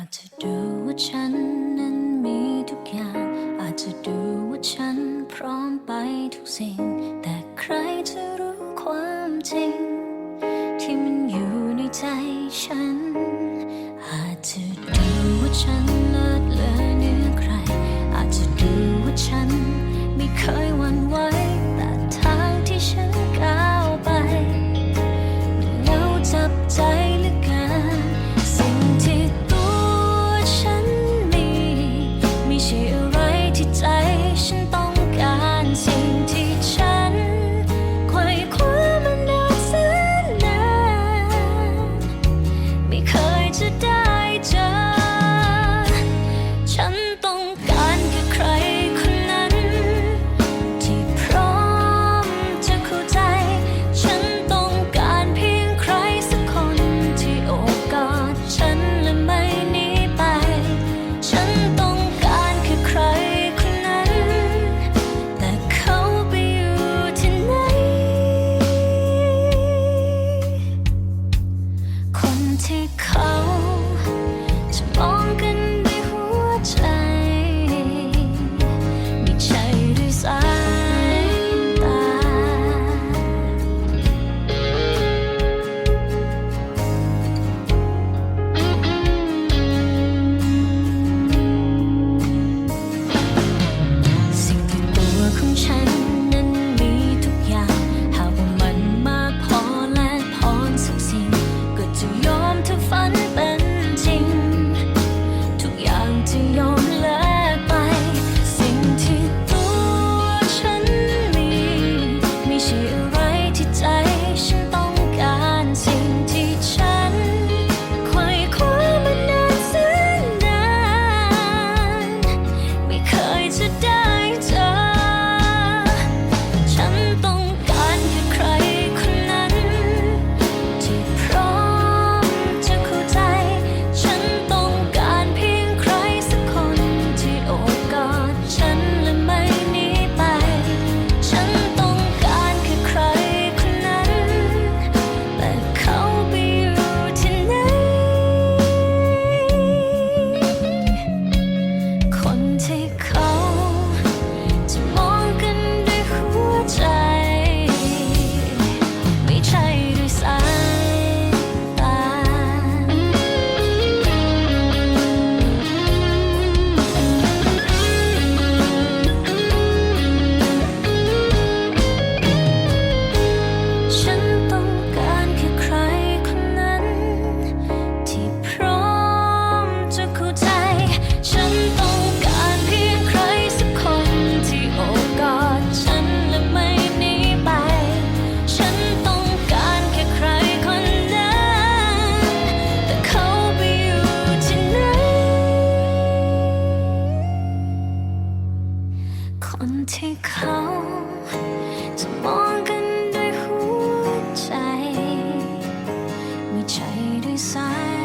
อาจจะดูว่าฉันนั้นมีทุกอย่าง อาจจะดูว่าฉันพร้อมไปทุกสิ่ง แต่ใครจะรู้ความจริง ที่มันอยู่ในใจฉัน อาจจะดูว่าฉันเลิศเลอเหนือใคร อาจจะดูว่าฉันไม่เคยหวั่นไหว คนที่เขาจะมองกันด้วยหัวใจ ไม่ใช่ด้วยสาย